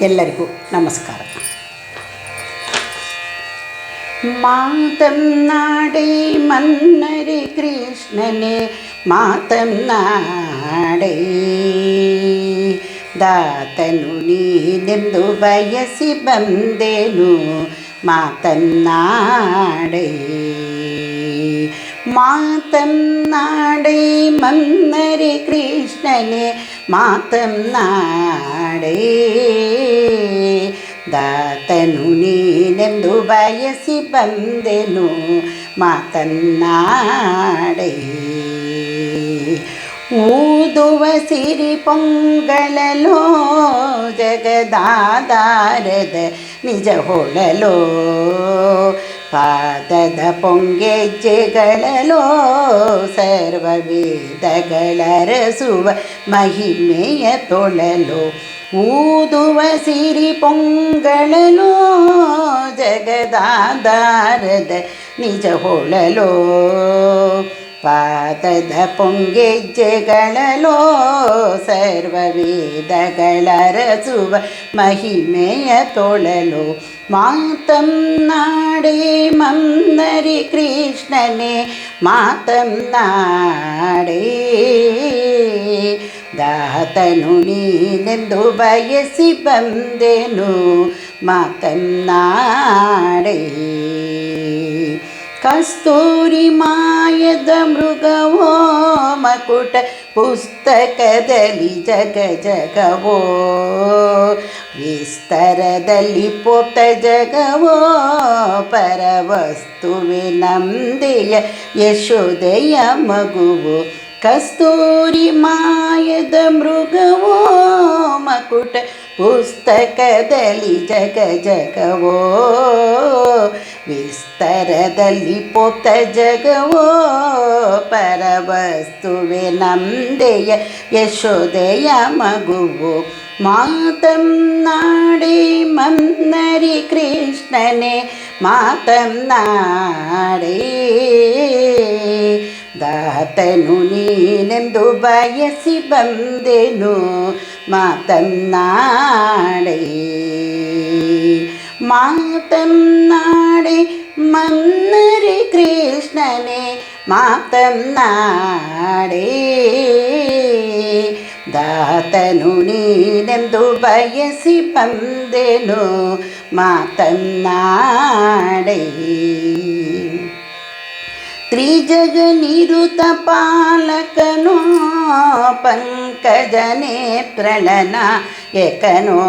ಎಲ್ಲರಿಗೂ ನಮಸ್ಕಾರ മാതം നാടേ മന്നരെ കൃഷ്ണനെ മാതം നാടേ ದಾತನು ನೀನೆಂದು ಬಯಸಿ ಬಂದೆನು ಮಾತನ್ನಾಡೆ ಮಾತನ್ನಾಡೆ ಮನ್ನರೆ ಕೃಷ್ಣನೆ ಮಾತನ್ನಾಡೆ ದಾತನು ನೀನೆಂದು ಬಯಸಿ ಬಂದೆನು ಮಾತನ್ನಾಡೆ ಊದುವ ಸಿರಿ ಪೊಂಗಳಲೋ ಜಗದಾಧಾರದ ನಿಜ ಹೊಳಲೋ. ಪಾದದ ಪೊಂಗೆಜ್ಜೆಗಳಲೋ ಸರ್ವ ವೇದಗಳರಸುವ ಮಹಿಮೆಯ ತೊಳಲು ಊದುವ ಸಿರಿ ಪೊಂಗಳಲೋ ಜಗದಾಧಾರದ ನಿಜ ಹೊಳಲೋ ಪಾದದ ಪೊಂಗೆಜ್ಜೆಗಳಲೋ ಸರ್ವ ವೇದಗಳರಸುವ ಮಹಿಮೆಯ ತೊಳಲು ಮಾತಂ ನಾಡೇ ಮಂದರಿ ಕೃಷ್ಣನೇ ಮಾತಂ ನಾಡೇ ದಾತನು ನೀನೆಂದು ಬಯಸಿ ಬಂದೆನು ಮಾತನ್ನಾಡೆ ಕಸ್ತೂರಿ ಮಾಯದ ಮೃಗವೋ ಮಕುಟ ಪುಸ್ತಕದಲ್ಲಿ ಜಗ ಜಗವೋ. ವಿಸ್ತರದಲ್ಲಿ ಪೋತ ಜಗವೋ, ಪರವಸ್ತುವೆ ನಂದೆಯ ಯಶೋದೆಯ ಮಗುವು. ಕಸ್ತೂರಿ ಮಾಯದ ಮೃಗವೋ ಮಕುಟ ಪುಸ್ತಕದಲ್ಲಿ ಜಗ ಜಗವೋ, ವಿಸ್ತರದಲ್ಲಿ ಪೋತ ಜಗವೋ, ಪರವಸ್ತುವೆ ನಂದೆಯ ಯಶೋದೆಯ ಮಗುವು. ಮಾತಂ ನಾಡಿ ಮನ್ನರಿ ಕೃಷ್ಣನೇ, ಮಾತಂ ನಾಡಿ ದಾತನು ನೀನೆಂದು ಬಯಸಿ ಬಂದೆನು. മതം നാടേ മാതം നാടേ മന്നരി കൃഷ്ണനെ മാതം ദാതനു നീനെന്തു വയസ്സി പന്തനു മാതം നാടേ ത്രിജഗനിരുത പാലകനോ പങ്ക ಪಂಕಜನೆ ಪ್ರಣನ ಏಕನೋ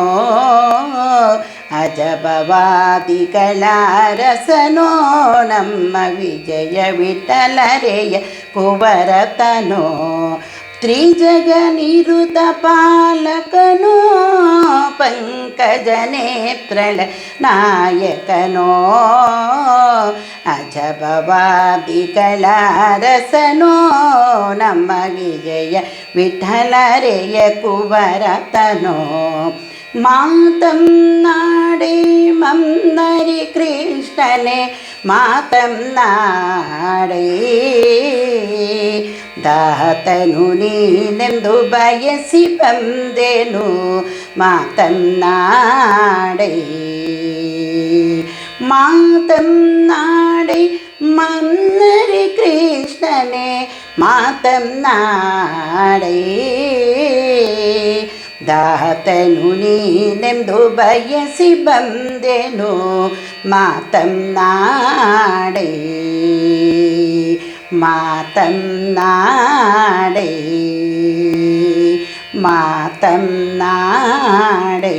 ಅಜಬವಾದಿಗಳ ರಸನೋ ನಮ್ಮ ವಿಜಯ ವಿಠಲರೆಯ ಕುವರತನೋ ತ್ರಿಜಗ ನಿರುತ ಪಾಲಕನೋ ನಾಯಕನೋ ಅಜಬವಾದಿಗಳ ರಸನೋ ನಮ್ಮ ವಿಜಯ ವಿಠಲರೆಯ ಕುವರತನೋ. ಮಾತಂ ನಾಡೇ ಮನ್ನರಿ ಕೃಷ್ಣನೇ ಮಾತಂ ನಾಡೇ ದಾತನು ನೀನೆಂದು ಬಯಸಿ ಬಂದೆನು ಮಾತನ್ನಾಡೆ ಮಾತನ್ನಾಡೆ ಮನ್ನರಿ ಕೃಷ್ಣನೇ ಮಾತನ್ನಾಡೆ ದಾತನು ನೀನೆಂದು ಬಯಸಿ മാതം നാടേ മാതം നാടേ